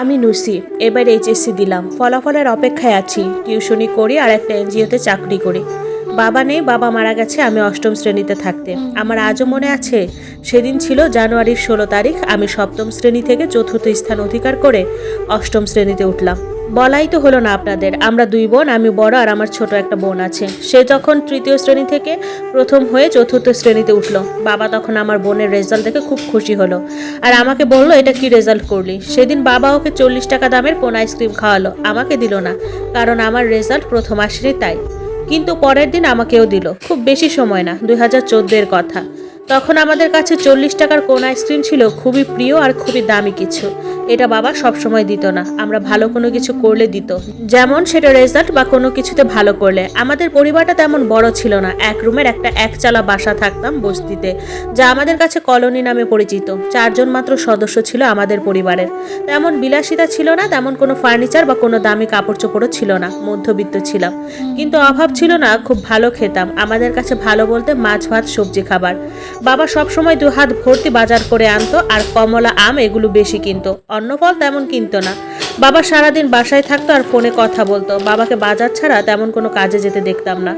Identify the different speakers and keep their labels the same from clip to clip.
Speaker 1: আমি নুসি এবার এইচএসসি দিলাম। ফলাফলের অপেক্ষায় আছি। টিউশনি করি আর একটা এনজিওতে চাকরি করি। বাবা নেই, বাবা মারা গেছে, আমি অষ্টম শ্রেণীতে থাকতে। আমার আজও মনে আছে, সেদিন ছিল জানুয়ারির ষোলো তারিখ, আমি সপ্তম শ্রেণি থেকে চতুর্থ স্থান অধিকার করে অষ্টম শ্রেণীতে উঠলাম। বলাই তো হলো না আপনাদের। আমরা দুই বোন, আমি বড় আর আমার ছোট একটা বোন আছে। সে যখন তৃতীয় শ্রেণি থেকে প্রথম হয়ে চতুর্থ শ্রেণীতে উঠল, বাবা তখন আমার বোনের রেজাল্ট দেখে খুব খুশি হলো। আর আমাকে বলল, এটা কি রেজাল্ট করলি? সেদিন বাবা ওকে চল্লিশ টাকা দামের কোন আইসক্রিম খাওয়ালো, আমাকে দিল না, কারণ আমার রেজাল্ট প্রথম আসেনি তাই। কিন্তু পরের দিন আমাকেও দিল, খুব বেশি সময় না, দুই হাজার কথা। তখন আমাদের কাছে চল্লিশ টাকার কোন আইসক্রিম ছিল খুবই প্রিয় আর খুবই দামি কিছু। এটা বাবা সব সময় দিত না। আমরা ভালো কোনো কিছু করলে দিত। যেমন সেটা রেজাল্ট বা কোনো কিছুতে ভালো করলে। আমাদের পরিবারটা তেমন বড় ছিল না। এক রুমের একটা একচালা বাসা থাকতাম বস্তিতে, যা আমাদের কাছে কলোনি নামে পরিচিত। চারজন মাত্র সদস্য ছিল আমাদের পরিবারের। তেমন বিলাসিতা ছিল না, তেমন কোনো ফার্নিচার বা কোনো দামি কাপড় চোপড়ও ছিল না। মধ্যবিত্ত ছিলাম। কিন্তু অভাব ছিল না, খুব ভালো খেতাম। আমাদের কাছে ভালো বলতে মাছ, ভাত, সবজি, খাবার। বাবা সব সময় দু হাত ভর্তি বাজার করে আনতো, আর কমলা আম এগুলো বেশি কিনত। অন্য ফল তেমন কিনতো না। বাবা সারাদিন বাসায় থাকতো আর ফোনে কথা বলতো। বাবাকে বাজার ছাড়া তেমন কোনো কাজে যেতে দেখতাম না।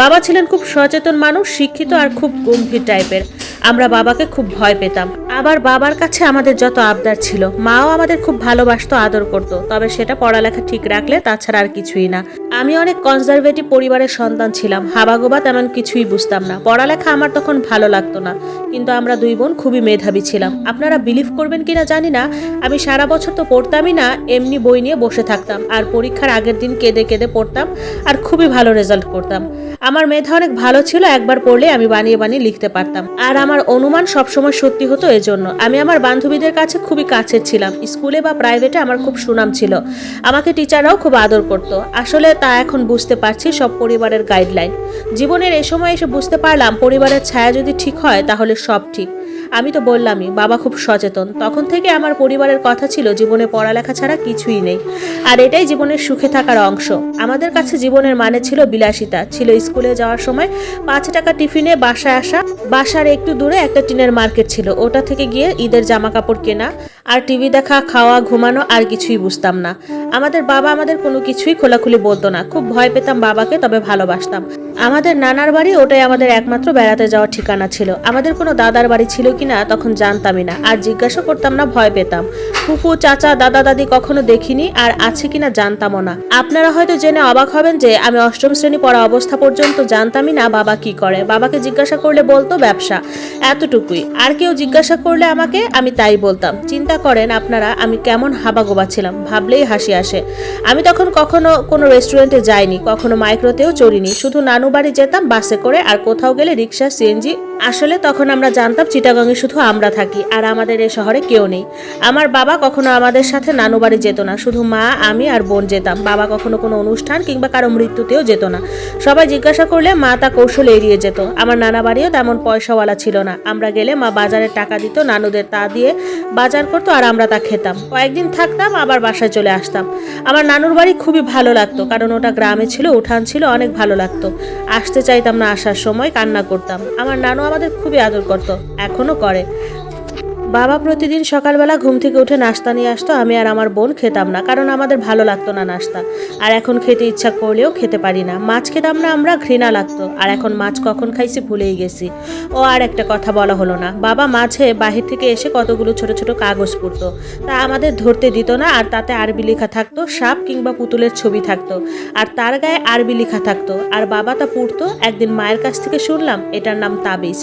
Speaker 1: বাবা ছিলেন খুব সচেতন মানুষ, শিক্ষিত আর খুব গম্ভীর টাইপের আমরা বাবাকে খুব ভয় পেতাম। আবার বাবার কাছে আমাদের যত আবদার ছিল, মাও আমাদের খুব ভালোবাসতো, আদর করত। তবে সেটা পড়ালেখা ঠিক রাখলে তাছাড়া আর কিছুই না। আমি অনেক কনজারভেটিভ পরিবারের সন্তান ছিলাম হাবাগোবা তেমন কিছুই বুঝতাম না। পড়ালেখা আমার তখন ভালো লাগতো না, কিন্তু আমরা দুই বোন খুবই মেধাবী ছিলাম। আপনারা বিলিভ করবেন কিনা জানি না, আমি সারা বছর তো পড়তামই না, এমনি বই নিয়ে বসে থাকতাম, আর পরীক্ষার আগের দিন কেঁদে কেঁদে পড়তাম, আর খুবই ভালো রেজাল্ট করতাম। আমার মেধা অনেক ভালো ছিল, একবার পড়লে আমি বানিয়ে বানিয়ে লিখতে পারতাম। আর আমার অনুমান সবসময় সত্যি হতো, এজন্য আমি আমার বান্ধবীদের কাছে খুবই কাছের ছিলাম। স্কুলে বা প্রাইভেটে আমার খুব সুনাম ছিল। আমাকে টিচাররাও খুব আদর করত। আসলে তা এখন বুঝতে পারছি সব পরিবারের গাইডলাইন জীবনের এ সময় এসে বুঝতে পারলাম, পরিবারের ছায়া যদি ঠিক হয়, তাহলে সব ঠিক। আমি তো বললামই, বাবা খুব সচেতন। তখন থেকে আমার পরিবারের কথা ছিল, জীবনে পড়ালেখা ছাড়া কিছুই নেই। আর এটাই জীবনের সুখে থাকার অংশ। আমাদের কাছে জীবনের মানে ছিল বিলাসিতা। ছিল স্কুলে যাওয়ার সময় পাঁচ টাকা টিফিনে বাসায় আসা। বাসার একটু দূরে একটা টিনের মার্কেট ছিল। ওটা থেকে গিয়ে ঈদের জামা কাপড় কেনা আর টিভি দেখা, খাওয়া, ঘুমানো আর কিছুই বুঝতাম না। আমাদের বাবা আমাদের কোনো কিছুই খোলাখুলি বলতো না। খুব ভয় পেতাম বাবাকে, তবে ভালোবাসতাম। আমাদের নানার বাড়ি ওটাই আমাদের একমাত্র বেড়াতে যাওয়ার ঠিকানা ছিল। আমাদের কোনো দাদার বাড়ি ছিল কিনা তখন জানতামই না। আর জিজ্ঞাসা করতাম না, ভয় পেতাম। ফুফু, চাচা, দাদা, দাদি কখনো দেখিনি আর আছে কিনা জানতামও না। আপনারা হয়তো জেনে অবাক হবেন যে আমি অষ্টম শ্রেণি পড়া অবস্থা পর্যন্ত জানতামই না বাবা কি করে। বাবাকে জিজ্ঞাসা করলে বলতো ব্যবসা। এতটুকুই। আর কেউ জিজ্ঞাসা করলে আমাকে, আমি তাই বলতাম। চিন্তা করেন আপনারা, আমি কেমন হাবাগোবা ছিলাম ভাবলেই হাসি আসে। আমি তখন কখনো কোনো রেস্টুরেন্টে যাইনি, কখনো মাইক্রোতেও চড়িনি, শুধু নানু বাড়ি যেতাম বাসে করে আর কোথাও গেলে রিক্সা, সিএনজি আসলে তখন আমরা জানতাম চিটাগংয়ে শুধু আমরা থাকি, আর আমাদের এই শহরে কেউ নেই। আমার বাবা কখনো আমাদের সাথে নানু বাড়ি যেত না, শুধু মা, আমি আর বোন যেতাম। বাবা কখনো কোনো অনুষ্ঠান কিংবা কারও মৃত্যুতেও যেত না। সবাই জিজ্ঞাসা করলে মা তা কৌশল এড়িয়ে যেত। আমার নানা বাড়িও তেমন পয়সাওয়ালা ছিল না। আমরা গেলে মা বাজারে টাকা দিত, নানুদের তা দিয়ে বাজার করতো, আর আমরা তা খেতাম। কয়েকদিন থাকতাম, আবার বাসায় চলে আসতাম। আমার নানুর বাড়ি খুবই ভালো লাগতো, কারণ ওটা গ্রামে ছিল, উঠান ছিল, অনেক ভালো লাগতো। আসতে চাইতাম না আসার সময়, কান্না করতাম। আমার নানু আমাদের খুবই আদর করত এখনও করে। বাবা প্রতিদিন সকালবেলা ঘুম থেকে উঠে নাস্তা নিয়ে আসতো, আমি আর আমার বোন খেতাম না, কারণ আমাদের ভালো লাগতো না নাস্তা। আর এখন খেতে ইচ্ছা করলেও খেতে পারি না। মাছ খেতাম না আমরা, ঘৃণা লাগতো। আর এখন মাছ কখন খাইছি ভুলেই গেছি। ও আর একটা কথা বলা হলো না। বাবা মাঝে বাহির থেকে এসে কতগুলো ছোট ছোট কাগজ পড়তো। তা আমাদের ধরতে দিত না, আর তাতে আরবি লেখা থাকতো, সাপ কিংবা পুতুলের ছবি থাকতো। আর তার গায়ে আরবি লেখা থাকতো। আর বাবা তা পড়তো, একদিন মায়ের কাছ থেকে শুনলাম, এটার নাম তাবিজ।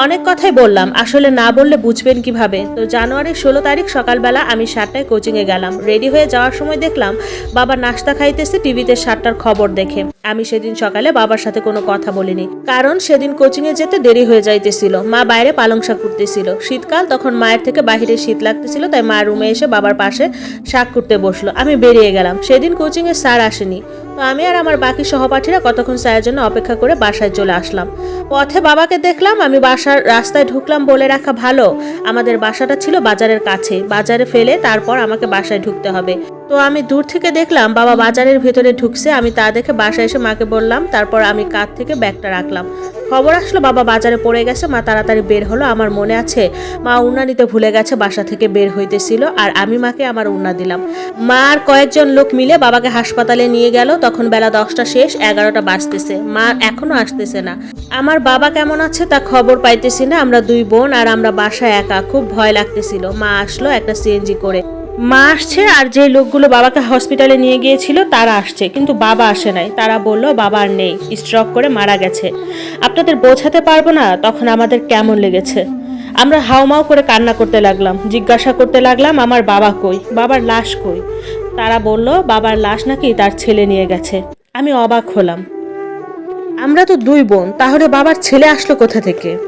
Speaker 1: অনেক কথাই বললাম, আসলে না বললে বুঝবেন কীভাবে? তো জানুয়ারির ষোলো তারিখ সকালবেলা আমি সাতটায় কোচিংয়ে গেলাম। রেডি হয়ে যাওয়ার সময় দেখলাম, বাবা নাস্তা খাইতেছে টিভিতে সাতটার খবর দেখে। আমি সেদিন সকালে বাবার সাথে কোনো কথা বলিনি, কারণ সেদিন কোচিংয়ে যেতে দেরি হয়ে যাইতেছিল। মা বাইরে পালং শাক করতেছিল। শীতকাল, তখন মায়ের থেকে বাহিরে শীত লাগতেছিল, তাই মা রুমে এসে বাবার পাশে শাক করতে বসল। আমি বেরিয়ে গেলাম। সেদিন কোচিংয়ে স্যার আসেনি। তো আমি আর আমার বাকি সহপাঠীরা কতক্ষণ স্যারের জন্য অপেক্ষা করে বাসায় চলে আসলাম। পথে বাবাকে দেখলাম, আমি বাসার রাস্তায় ঢুকলাম বলে রাখা ভালো। আমাদের বাসাটা ছিল বাজারের কাছে। বাজারে ফেলে তারপর আমাকে বাসায় ঢুকতে হবে। তো আমি দূর থেকে দেখলাম বাবা বাজারের ভেতরে ঢুকছে, আমি তা দেখে বাসায় এসে মাকে বললাম, তারপর আমি কাঁধ থেকে ব্যাগটা রাখলাম। খবর আসলো বাবা বাজারে পড়ে গেছে, মা তাড়াতাড়ি বের হলো, আমার মনে আছে মা উন্না নিতে ভুলে গেছে, বাসা থেকে বের হইতেছিল, আর আমি মাকে আমার উন্না দিলাম। মা আর কয়েকজন লোক মিলে বাবাকে হাসপাতালে নিয়ে গেল, তখন বেলা দশটা শেষ, এগারোটা বাজতেছে, মা এখনও আসতেছে না। আমার বাবা কেমন আছে তা খবর পাইতেছি না, আমরা দুই বোন আর আমরা বাসায় একা, খুব ভয় লাগতেছিল। মা আসলো একটা সিএনজি করে। মা আসছে আর যে লোকগুলো বাবাকে হসপিটালে নিয়ে গিয়েছিল, তারা আসছে। কিন্তু বাবা আসে নাই। তারা বলল, বাবা আর নেই। স্ট্রক করে মারা গেছে। আপনাদের বোঝাতে পারব না, তখন আমাদের কেমন লেগেছে। আমরা হাওমাও করে কান্না করতে লাগলাম, জিজ্ঞাসা করতে লাগলাম, আমার বাবা কই? বাবার লাশ কই? তারা বলল, বাবার লাশ নাকি তার ছেলে নিয়ে গেছে। আমি অবাক হলাম। আমরা তো দুই বোন, তাহলে বাবার ছেলে আসলো কোথা থেকে?